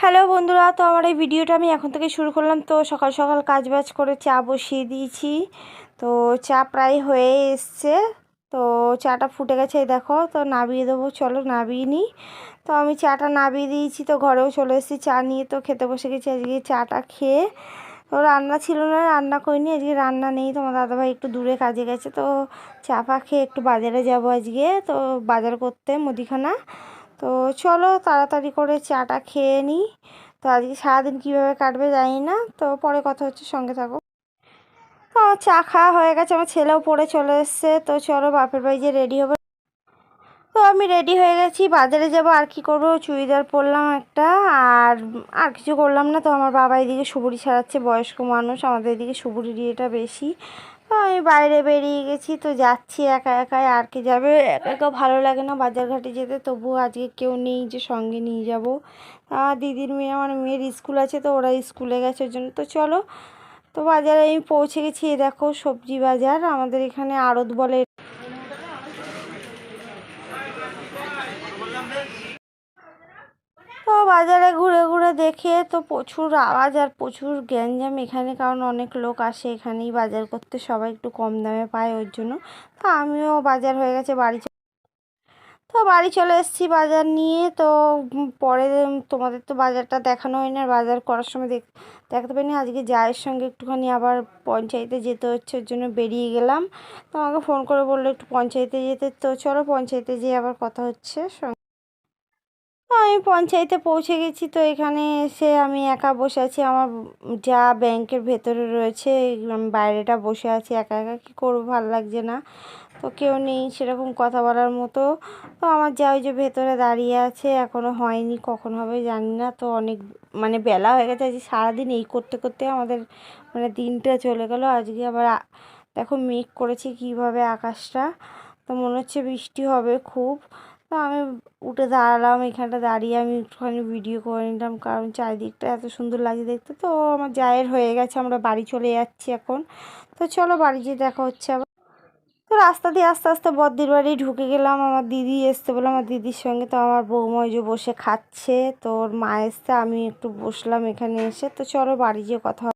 Hello বন্ধুরা, তো আমার এই ভিডিওটা আমি এখন থেকে শুরু করলাম। তো সকাল সকাল কাজ বাজ করে চা বসিয়ে দিয়েছি। তো চা প্রায় হয়ে এসছে। তো চাটা ফুটে গেছে দেখো। তো নাবিয়ে দেবো, চলো নাবিয়ে নিই তো আমি চাটা নাবিয়ে দিয়েছি, তো ঘরেও চলে এসেছি চা নিয়ে। তো খেতে বসে গেছি আজকে চাটা খেয়ে। তো রান্না ছিল না, রান্না করিনি, আজকে রান্না নেই। তোমার দাদাভাই একটু দূরে কাজে গেছে, তো চা পা খেয়ে একটু বাজারে যাব আজকে। তো বাজার করতে মুদিখানা। তো চলো তাড়াতাড়ি করে চাটা খেয়ে নিই। তো আজকে সারাদিন কীভাবে কাটবে জানি না, তো পরে কথা হচ্ছে সঙ্গে থাকো। তো চা খাওয়া হয়ে গেছে, আমার ছেলেও পরে চলে এসছে, তো চলো বাপের বাড়ি যে রেডি হবে। তো আমি রেডি হয়ে গেছি, বাজারে যাব, আর কি করব? চুড়িদার পরলাম একটা, আর আর কিছু করলাম না। তো আমার বাবা এদিকে সুপুরি ছাড়াচ্ছে, বয়স্ক মানুষ, আমাদের এদিকে সুবুরি ইয়েটা বেশি। আমি বাইরে বেরিয়ে গেছি, তো যাচ্ছি একা একাই, আর কি যাবে? একা একা ভালো লাগে না বাজারঘাটে যেতে তবু আজকে কেউ নেই যে সঙ্গে নিয়ে যাব। দিদির মেয়ে, আমার মেয়ের স্কুল আছে, তো ওরা স্কুলে গেছে জন্য। তো চলো, তো বাজারে আমি পৌঁছে গেছি এ দেখো সবজি বাজার, আমাদের এখানে আড়ত বলে তো বাজারে ঘুরে ঘুরে দেখে তো প্রচুর আওয়াজ আর প্রচুর গ্যাঞ্জাম এখানে, কারণ অনেক লোক আসে এখানেই বাজার করতে, সবাই একটু কম দামে পায় ওর জন্য। তো আমিও বাজার হয়ে গেছে, বাড়ি তো বাড়ি চলে এসেছি বাজার নিয়ে, তো পরে তোমাদের তো বাজারটা দেখানো হয়নি আর বাজার করার সময় দেখ, দেখাতে পারিনি আজকে জায়ের সঙ্গে একটুখানি আবার পঞ্চায়েতে যেতে হচ্ছে, ওর জন্য বেরিয়ে গেলাম। তো আমাকে ফোন করে বলল একটু পঞ্চায়েতে যেতে, তো চলো পঞ্চায়েতে যেয়ে আবার কথা হচ্ছে আমি পঞ্চায়েতে পৌঁছে গেছি তো এখানে এসে আমি একা বসে আছি। আমার যা ব্যাংকের ভেতরে রয়েছে, আমি বাইরেটা বসে আছি। একা একা কী করব, ভালো লাগছে না। তো কেউ নেই সেরকম কথা বলার মতো। তো আমার যা ওই যে ভেতরে দাঁড়িয়ে আছে এখনও হয়নি, কখন হবে জানি না। তো অনেক মানে বেলা হয়ে গেছে, আজকে সারাদিন এই করতে করতে আমাদের মানে দিনটা চলে গেল। আজকে আবার দেখো মেঘ করেছে কীভাবে আকাশটা। তো মনে হচ্ছে বৃষ্টি হবে খুব। তো আমি উঠে দাঁড়ালাম, এখানটা দাঁড়িয়ে আমি একটুখানি ভিডিও করে নিলাম, কারণ চারিদিকটা এত সুন্দর লাগে দেখতে। তো আমার জায়ের হয়ে গেছে, আমরা বাড়ি চলে যাচ্ছি এখন। তো চলো বাড়ি যেয়ে দেখা হচ্ছে আবার। তো রাস্তা দিয়ে আস্তে আস্তে বদ্দির বাড়ি ঢুকে গেলাম, আমার দিদি এসছে বলে আমার দিদির সঙ্গে। তো আমার বৌমা যে বসে খাচ্ছে, তো ওর মা এসছে, আমি একটু বসলাম এখানে এসে। তো চলো বাড়ি যেয়ে কথা।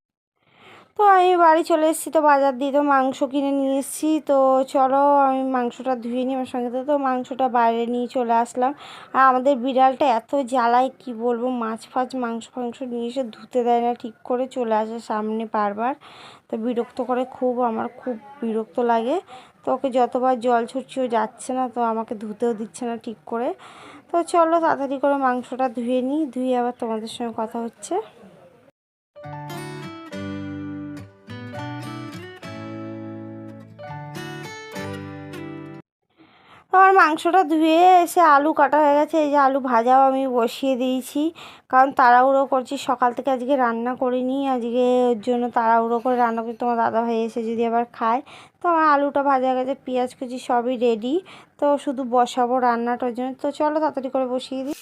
তো আমি বাড়ি চলে এসেছি, তো বাজার দিয়ে তো মাংস কিনে নিয়ে এসেছি। তো চলো আমি মাংসটা ধুয়ে নিই আমার সঙ্গে। তো মাংসটা বাইরে নিয়ে চলে আসলাম। আর আমাদের বিড়ালটা এত জ্বালায়, কি বলব? মাছ ফাছ, মাংস ফাংস নিয়ে এসে ধুতে দেয় না, ঠিক করে চলে আসে সামনে বারবার। তো বিরক্ত করে খুব, আমার খুব বিরক্ত লাগে। তো ওকে যতবার জল ছুটছিও যাচ্ছে না, তো আমাকে ধুতেও দিচ্ছে না ঠিক করে। তো চলো তাড়াতাড়ি করে মাংসটা ধুয়ে নিই, ধুয়ে আবার তোমাদের সঙ্গে কথা হচ্ছে। আমার মাংসটা ধুয়ে এসে আলু কাটা হয়ে গেছে। এই যে আলু ভাজাও আমি বসিয়ে দিয়েছি। কারণ তাড়াহুড়ো করছি। সকাল থেকে আজকে রান্না করিনি। আজকে ওর জন্য তাড়াহুড়ো করে রান্না করি। তোমার দাদা ভাই এসে যদি আবার খায়, তো আমার আলুটা ভাজা গেছে। পেঁয়াজ কুচি সবই রেডি তো শুধু বসাবো রান্নাটার জন্য। তো চলো তাড়াতাড়ি করে বসিয়ে দিই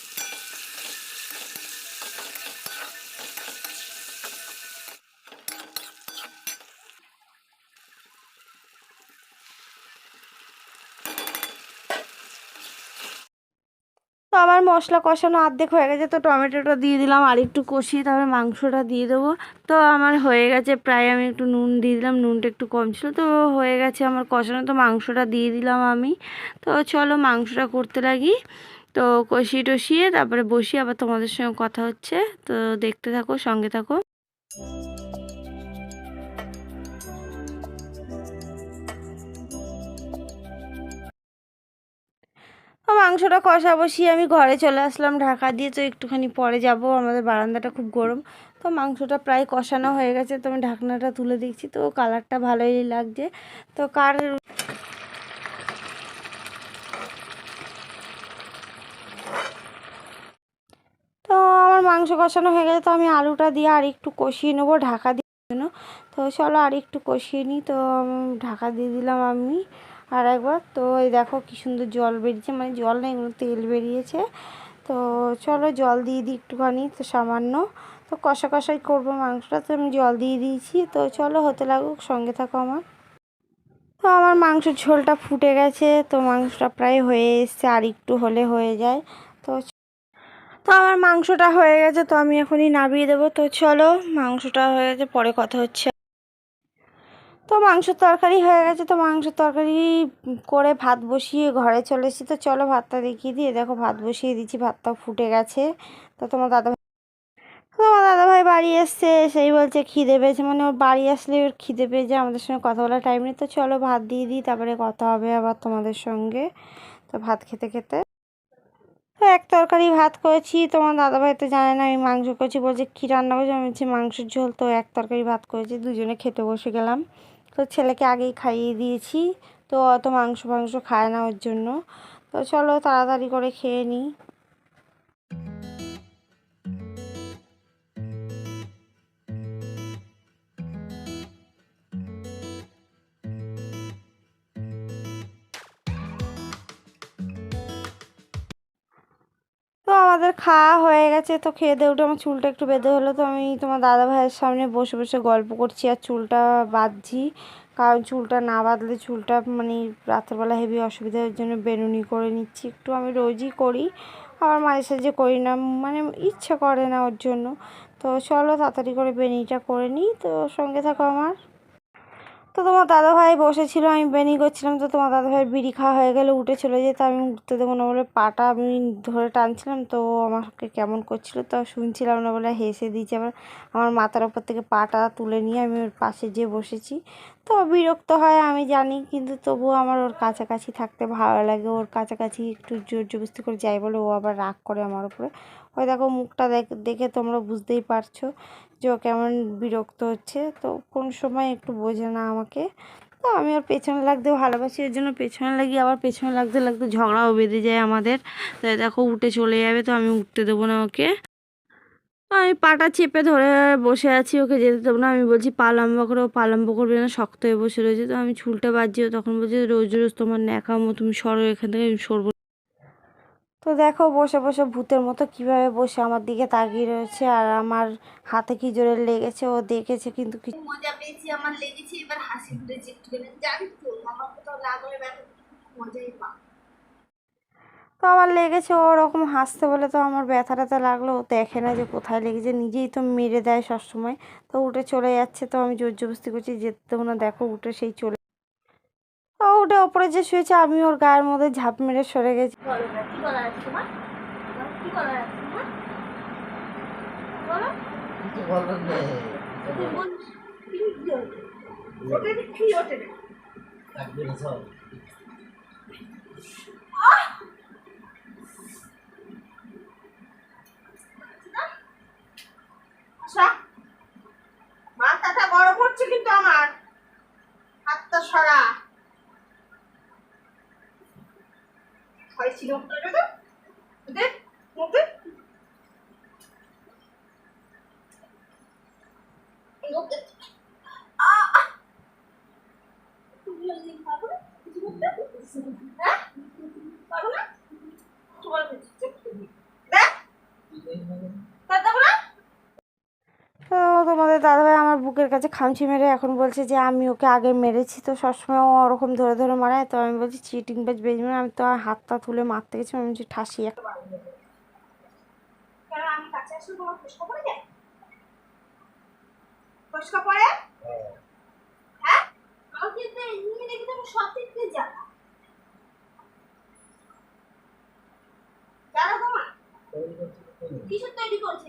তো আমার মশলা কষানো অর্ধেক হয়ে গেছে, তো টমেটোটা দিয়ে দিলাম আর একটু কষিয়ে তারপরে মাংসটা দিয়ে দেবো। তো আমার হয়ে গেছে, প্রায় আমি একটু নুন দিয়ে দিলাম, নুনটা একটু কম ছিল, তো হয়ে গেছে আমার কষানো, তো মাংসটা দিয়ে দিলাম আমি। তো চলো মাংসটা করতে লাগি। তো কষিয়ে টষিয়ে তারপরে বসিয়ে আবার তোমাদের সঙ্গে কথা হচ্ছে, তো দেখতে থাকো, সঙ্গে থাকো। মাংসটা কষা বসিয়ে আমি ঘরে চলে আসলাম ঢাকা দিয়ে, তো একটুখানি পরে যাব। আমাদের বারান্দাটা খুব গরম, তো মাংসটা প্রায় কষানো হয়ে গেছে। তো আমি ঢাকনাটা তুলে দেখছি, তো কালারটা ভালোই লাগছে। তো কার তো আমার মাংস কষানো হয়ে গেছে, তো আমি আলুটা দিয়ে আর একটু কষিয়ে নেব ঢাকা দিয়ে। জন্য তো চলো আর একটু কষিয়ে নিই, তো ঢাকা দিয়ে দিলাম আমি। আর একবার, তো এই দেখো কি সুন্দর জল বেরিয়েছে মানে জল না, এগুলো তেল বেরিয়েছে। তো চলো জল দিয়ে দিই একটুখানি, তো সামান্য। তো কষা কষাই করব মাংসটা, তো আমি জল দিয়ে দিয়েছি। তো চলো হতে লাগুক, সঙ্গে থাকো আমার। তো আমার মাংসের ঝোলটা ফুটে গেছে, তো মাংসটা প্রায় হয়ে এসছে, আর একটু হলে হয়ে যায়। তো তো আমার মাংসটা হয়ে গেছে, তো আমি এখনই নামিয়ে দেবো। তো চলো, মাংসটা হয়ে গেছে, পরে কথা হচ্ছে। তো মাংস তরকারি হয়ে গেছে, তো মাংস তরকারি করে ভাত বসিয়ে ঘরে চলে এসেছি। তো চলো ভাতটা দেখিয়ে দিয়ে দেখো ভাত বসিয়ে দিচ্ছি, ভাতটাও ফুটে গেছে। তো তোমার দাদা তো আমার দাদাভাই বাড়ি এসছে, সেই বলছে খিদে পেয়েছে। মানে ওর বাড়ি আসলে ওর খিদে পেয়েছে, আমাদের সঙ্গে কথা বলার টাইম নেই। তো চলো ভাত দিয়ে দিই, তারপরে কথা হবে আবার তোমাদের সঙ্গে। তো ভাত খেতে খেতে তো এক তরকারি ভাত করেছি। তোমার দাদাভাই তো জানে না, আমি মাংস করেছি, বলছে, কী রান্না করেছি? আমি বলছি, মাংসের ঝোল। তো এক তরকারি ভাত করেছি, দুজনে খেতে বসে গেলাম। তো ছেলেকে আগেই খাইয়ে দিয়েছি, তো অত মাংস মাংস খায় না ওর জন্য। তো চলো, তাড়াতাড়ি করে খেয়ে নিই। আমাদের খাওয়া হয়ে গেছে, তো খেয়ে দিয়ে উঠে আমার চুলটা একটু বেঁধে হলো, তো আমি তোমার দাদা ভাইয়ের সামনে বসে বসে গল্প করছি আর চুলটা বাঁধছি। কারণ চুলটা না বাঁধলে চুলটা মানে রাত্রেবেলা হেভি অসুবিধার জন্য বেনুনি করে নিচ্ছি, একটু আমি রোজই করি। আবার মাঝে সাঝে করি না মানে ইচ্ছে করে না ওর জন্য। তো চলো তাড়াতাড়ি করে বেনিটা করে নিই, তো সঙ্গে থাকো আমার। তো তোমার দাদাভাই বসেছিল, আমি বেনি করছিলাম তো তোমার দাদাভাই বিড়ি খাওয়া হয়ে গেলে, উঠে চলে যেত আমি উঠতে দেবো না বলে পাটা আমি ধরে টানছিলাম, তো আমাকে কেমন করছিল তো শুনছিলাম না বলে হেসে দিয়েছে। আবার আমার মাথার ওপর থেকে পাটা তুলে নিয়ে আমি ওর পাশে যেয়ে বসেছি। তো বিরক্ত হয়, আমি জানি, কিন্তু তবুও আমার ওর কাছাকাছি থাকতে ভালো লাগে, ওর কাছাকাছি একটু জোর জবস্তি করে যাই বলে ও আবার রাগ করে আমার উপরে। ওই দেখো মুখটা দেখে তোমরা বুঝতেই পারছ যে ও কেমন বিরক্ত হচ্ছে, তো কোন সময় একটু বোঝে না আমাকে। তো আমি ওর পেছনে লাগতে ভালোবাসি, এর জন্য পেছনে লাগি, আবার পেছনে লাগতে লাগতে ঝগড়াও বেঁধে যায় আমাদের। তাই দেখো উঠে চলে যাবে, তো আমি উঠতে দেবো না ওকে। আমি পাটা চেপে ধরে বসে আছি, ওকে যেতে দেবো না। আমি বলছি, পা লম্বা করে ও পা লম্বা করবে না, শক্ত হয়ে বসে রয়েছে। তো আমি চুলটা বাজছি ও তখন বলছি, রোজ রোজ তোমার ন্যাকামো, তুমি সরো এখান থেকে, আমি সরবো তো দেখো বসে বসে ভূতের মতো কীভাবে বসে আমার দিকে তাকিয়ে রয়েছে আর আমার হাতে কি জোরে লেগেছে ও দেখেছে কিন্তু কিছু মজা পেয়েছি আমার লেগেছে এবার হাসি ফুটেছে একটুখানি। জানি তো আমার কোথাও লাগলে মজাই পা তো আমার লেগেছে ও ওরকম হাসতে বলে তো আমার ব্যথা ট্যাথা লাগল ও দেখে না যে কোথায় লেগেছে নিজেই তো মেরে দেয় সবসময়। তো উঠে চলে যাচ্ছে তো আমি জোর জবস্তি করছি যেতে না দেখো উঠে সেই চলে ও উঠে ওপরে যে শুয়েছে আমি ওর গায়ের মধ্যে ঝাঁপ মেরে সরে গেছি। বলো না কি করার আছে তোমার তোমার কি করার আছে তোমার বলো কিছু বলবেন না তুমি বল কি কি ওঠে ওঠে না, কি ওঠে না থাকবে না সব আচ্ছা মাথাটা গরম হচ্ছে কিন্তু আমার হাতটা সরা হয়েছিল ওটা তো দেখ মুখে মুখে আহ তুমি ওই দিন পারব না কিছু করতে হ্যাঁ পারব না তোমার দেখ দাদা না তো তোমাদের দাদাভাই আমার বুকের কাছে খামচি মেরে এখন বলছে যে আমি ওকে আগে মেরেছি তো সবসময় ও ওরকম ধরে ধরে মারায়। তো আমি বলছি চিটিং বাজ বেজবে আমি তো আর হাতটা তুলে মারতে গেছি। আমি বলছি ঠাসি এক হ্যাঁ? কিসের তৈরি করছে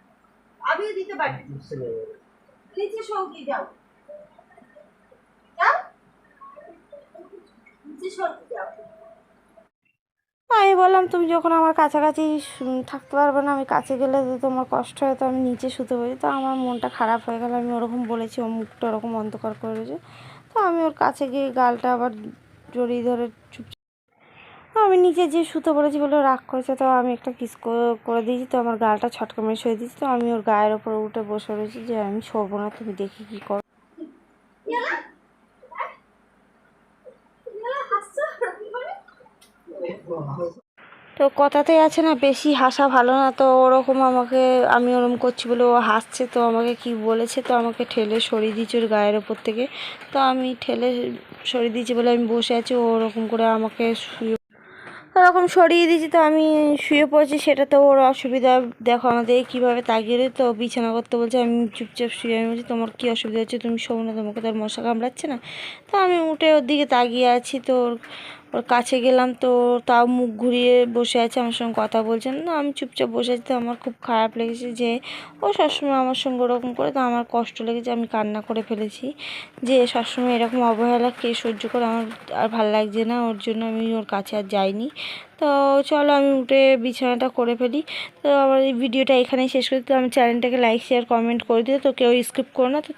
আমিও দিতে পারি। নিচে সঙ্গী যাও। যাও। আমি বললাম, তুমি যখন আমার কাছাকাছি থাকতে পারবে না, আমি কাছে গেলে তো তোমার কষ্ট হয়, তো আমি নিচে শুতে পারি। তো আমার মনটা খারাপ হয়ে গেল। আমি ওরকম বলেছি, ও মুখটা ওরকম অন্ধকার করে রয়েছে। তো আমি ওর কাছে গিয়ে গালটা আবার জড়িয়ে ধরে চুপ তো আমি নিচে যে সুতো পড়েছি বলে রাগ করেছে তো আমি একটা কিস করে দিয়েছি তো আমার গালটা ছটকা মেরে শুয়ে দিয়েছি তো আমি ওর গায়ের ওপর উঠে বসে রয়েছি যে আমি সরবো না তুমি দেখি কী করো। তো কথাতেই আছে না বেশি হাসা ভালো না তো ওরকম আমাকে আমি ওরকম করছি বলে ও হাসছে তো আমাকে কি বলেছে তো আমাকে ঠেলে সরিয়ে দিয়েছে ওর গায়ের ওপর থেকে তো আমি ঠেলে সরিয়ে দিয়েছি বলে আমি বসে আছি ওরকম করে আমাকে শুয়ে ওরকম সরিয়ে দিয়েছি তো আমি শুয়ে পড়েছি, সেটা তো ওর অসুবিধা। দেখো আমাদের কীভাবে তাকিয়ে তো বিছানা করতে বলছে, আমি চুপচাপ শুয়ে আমি বলছি, তোমার কী অসুবিধা হচ্ছে? তুমি শোবো না তোমাকে তো আর মশা কামড়াচ্ছে না। তো আমি উঠে ওর দিকে তাকিয়ে আছি, তো ওর কাছে গেলাম তো তাও মুখ ঘুরিয়ে বসে আছে, আমার সঙ্গে কথা বলছেন না, আমি চুপচাপ বসে আছি, তো আমার খুব খারাপ লেগেছে যে, ও সবসময় আমার সঙ্গে ওরকম করে, তো আমার কষ্ট লেগেছে, আমি কান্না করে ফেলেছি যে, সবসময় এরকম অবহেলা কে সহ্য করে, আমার আর ভালো লাগছে না, ওর জন্য আমি ওর কাছে আর যাইনি। তো চলো, আমি উঠে বিছানাটা করে ফেলি। তো আমার এই ভিডিওটা এখানেই শেষ করি, তো আমার চ্যানেলটাকে লাইক শেয়ার কমেন্ট করে দিও, তো কেউ স্কিপ করো না, তো